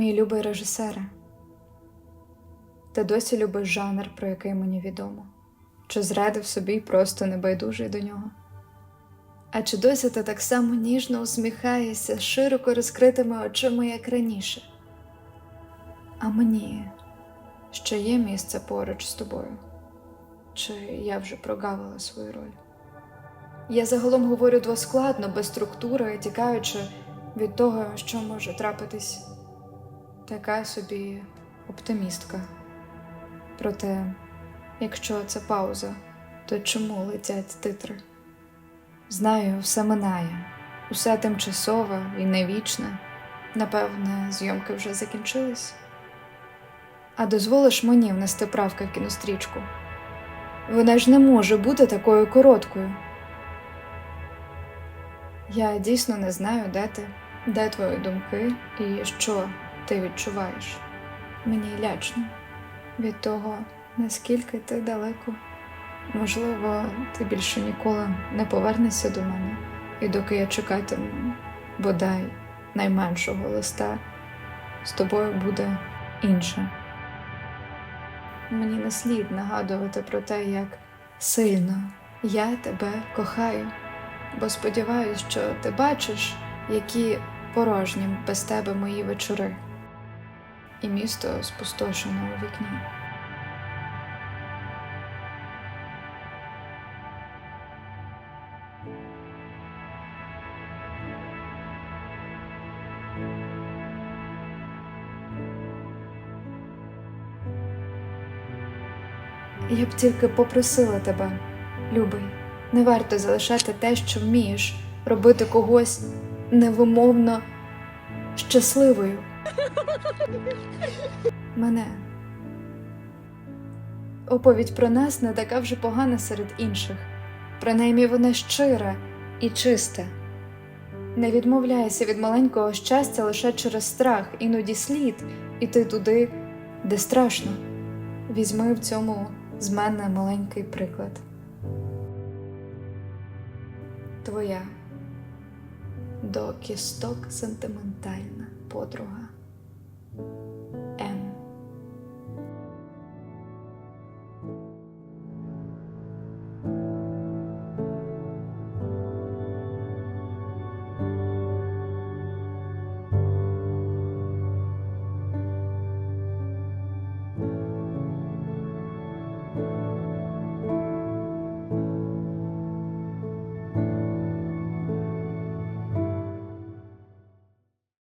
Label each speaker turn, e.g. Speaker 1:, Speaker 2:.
Speaker 1: Мій любий режисере, ти досі любиш жанр, про який мені відомо, чи зрадив собі просто небайдужий до нього? А чи досі ти так само ніжно усміхаєшся широко розкритими очима, як раніше? А мені ще є місце поруч з тобою? Чи я вже прогавила свою роль? Я загалом говорю двоскладно, без структури, тікаючи від того, що може трапитись. Така собі оптимістка. Проте, якщо це пауза, то чому летять титри? Знаю, все минає, усе тимчасове і невічне. Напевне, зйомки вже закінчились. А дозволиш мені внести правки в кінострічку? Вона ж не може бути такою короткою. Я дійсно не знаю, де ти, де твої думки і що ти відчуваєш. Мені лячно від того, наскільки ти далеко. Можливо, ти більше ніколи не повернешся до мене, і доки я чекатиму бодай найменшого листа, з тобою буде інше. Мені не слід нагадувати про те, як сильно я тебе кохаю, бо сподіваюся, що ти бачиш, які порожні без тебе мої вечори, і місто спустошено у вікні. Я б тільки попросила тебе, любий, не варто залишати те, що вмієш, робити когось невимовно щасливою. Мене. Оповідь про нас не така вже погана серед інших. Принаймні вона щира і чиста. Не відмовляйся від маленького щастя лише через страх, іноді слід іти туди, де страшно. Візьми в цьому з мене маленький приклад. Твоя до кісток сентиментальна подруга.